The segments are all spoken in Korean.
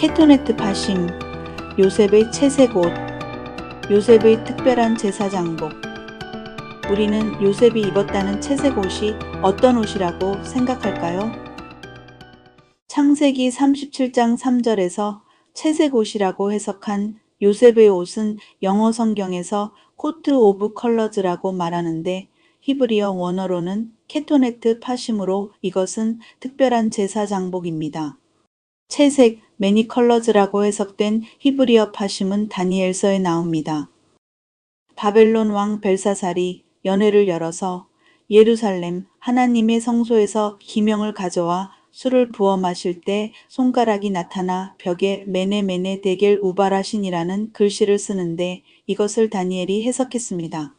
케토네트 파심, 요셉의 채색 옷, 요셉의 특별한 제사 장복. 우리는 요셉이 입었다는 채색 옷이 어떤 옷이라고 생각할까요? 창세기 37장 3절에서 채색 옷이라고 해석한 요셉의 옷은 영어 성경에서 코트 오브 컬러즈라고 말하는데 히브리어 원어로는 케토네트 파심으로 이것은 특별한 제사 장복입니다. 채색 매니 컬러즈라고 해석된 히브리어 파심은 다니엘서에 나옵니다. 바벨론 왕 벨사살이 연회를 열어서 예루살렘 하나님의 성소에서 기명을 가져와 술을 부어 마실 때 손가락이 나타나 벽에 메네메네 데겔 우바라신이라는 글씨를 쓰는데 이것을 다니엘이 해석했습니다.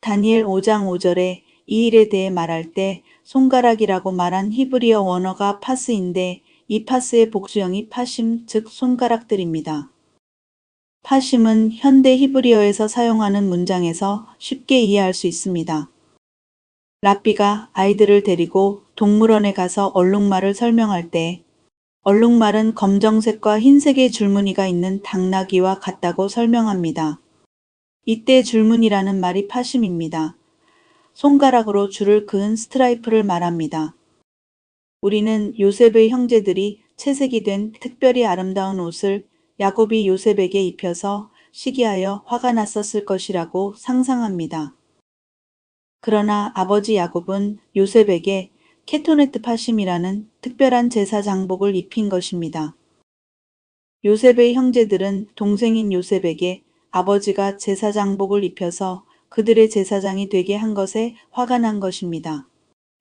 다니엘 5장 5절에 이 일에 대해 말할 때 손가락이라고 말한 히브리어 원어가 파스인데 이 파스의 복수형이 파심, 즉 손가락들입니다. 파심은 현대 히브리어에서 사용하는 문장에서 쉽게 이해할 수 있습니다. 라삐가 아이들을 데리고 동물원에 가서 얼룩말을 설명할 때 얼룩말은 검정색과 흰색의 줄무늬가 있는 당나귀와 같다고 설명합니다. 이때 줄무늬라는 말이 파심입니다. 손가락으로 줄을 그은 스트라이프를 말합니다. 우리는 요셉의 형제들이 채색이 된 특별히 아름다운 옷을 야곱이 요셉에게 입혀서 시기하여 화가 났었을 것이라고 상상합니다. 그러나 아버지 야곱은 요셉에게 케토네트 파심이라는 특별한 제사 장복을 입힌 것입니다. 요셉의 형제들은 동생인 요셉에게 아버지가 제사 장복을 입혀서 그들의 제사장이 되게 한 것에 화가 난 것입니다.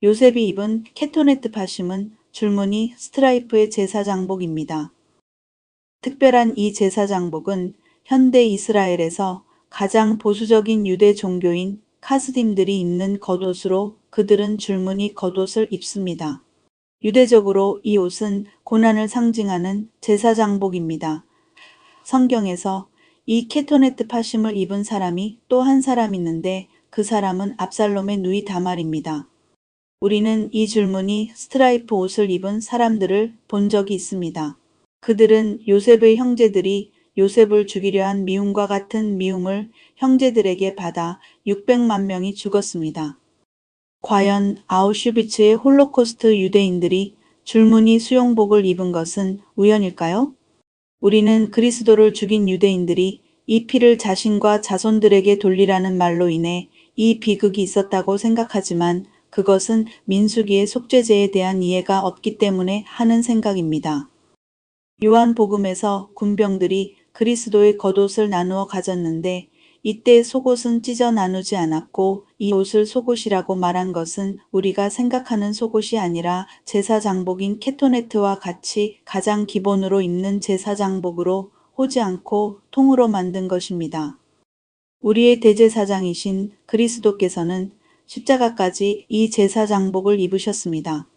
요셉이 입은 케토네트 파심은 줄무늬 스트라이프의 제사 장복입니다. 특별한 이 제사 장복은 현대 이스라엘에서 가장 보수적인 유대 종교인 카스딤들이 입는 겉옷으로 그들은 줄무늬 겉옷을 입습니다. 유대적으로 이 옷은 고난을 상징하는 제사 장복입니다. 성경에서 이 케토네트 파심을 입은 사람이 또 한 사람 있는데 그 사람은 압살롬의 누이 다말입니다. 우리는 이 줄무늬 스트라이프 옷을 입은 사람들을 본 적이 있습니다. 그들은 요셉의 형제들이 요셉을 죽이려 한 미움과 같은 미움을 형제들에게 받아 600만 명이 죽었습니다. 과연 아우슈비츠의 홀로코스트 유대인들이 줄무늬 수용복을 입은 것은 우연일까요? 우리는 그리스도를 죽인 유대인들이 이 피를 자신과 자손들에게 돌리라는 말로 인해 이 비극이 있었다고 생각하지만 그것은 민수기의 속죄제에 대한 이해가 없기 때문에 하는 생각입니다. 요한복음에서 군병들이 그리스도의 겉옷을 나누어 가졌는데 이때 속옷은 찢어 나누지 않았고 이 옷을 속옷이라고 말한 것은 우리가 생각하는 속옷이 아니라 제사 장복인 케토네트와 같이 가장 기본으로 입는 제사 장복으로 호지 않고 통으로 만든 것입니다. 우리의 대제사장이신 그리스도께서는 십자가까지 이 제사 장복을 입으셨습니다.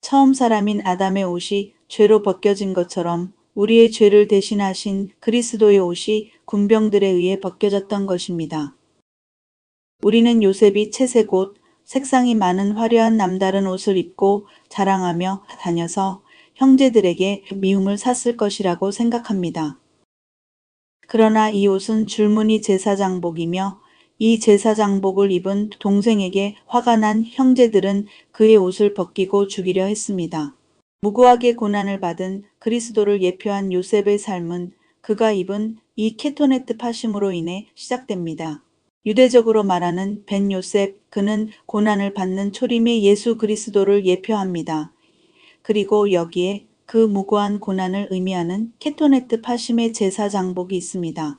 처음 사람인 아담의 옷이 죄로 벗겨진 것처럼 우리의 죄를 대신하신 그리스도의 옷이 군병들에 의해 벗겨졌던 것입니다. 우리는 요셉이 채색 옷, 색상이 많은 화려한 남다른 옷을 입고 자랑하며 다녀서 형제들에게 미움을 샀을 것이라고 생각합니다. 그러나 이 옷은 줄무늬 제사장복이며 이 제사장복을 입은 동생에게 화가 난 형제들은 그의 옷을 벗기고 죽이려 했습니다. 무고하게 고난을 받은 그리스도를 예표한 요셉의 삶은 그가 입은 이 케토네트 파심으로 인해 시작됩니다. 유대적으로 말하는 벤 요셉, 그는 고난을 받는 초림의 예수 그리스도를 예표합니다. 그리고 여기에 그 무고한 고난을 의미하는 케토네트 파심의 제사 장복이 있습니다.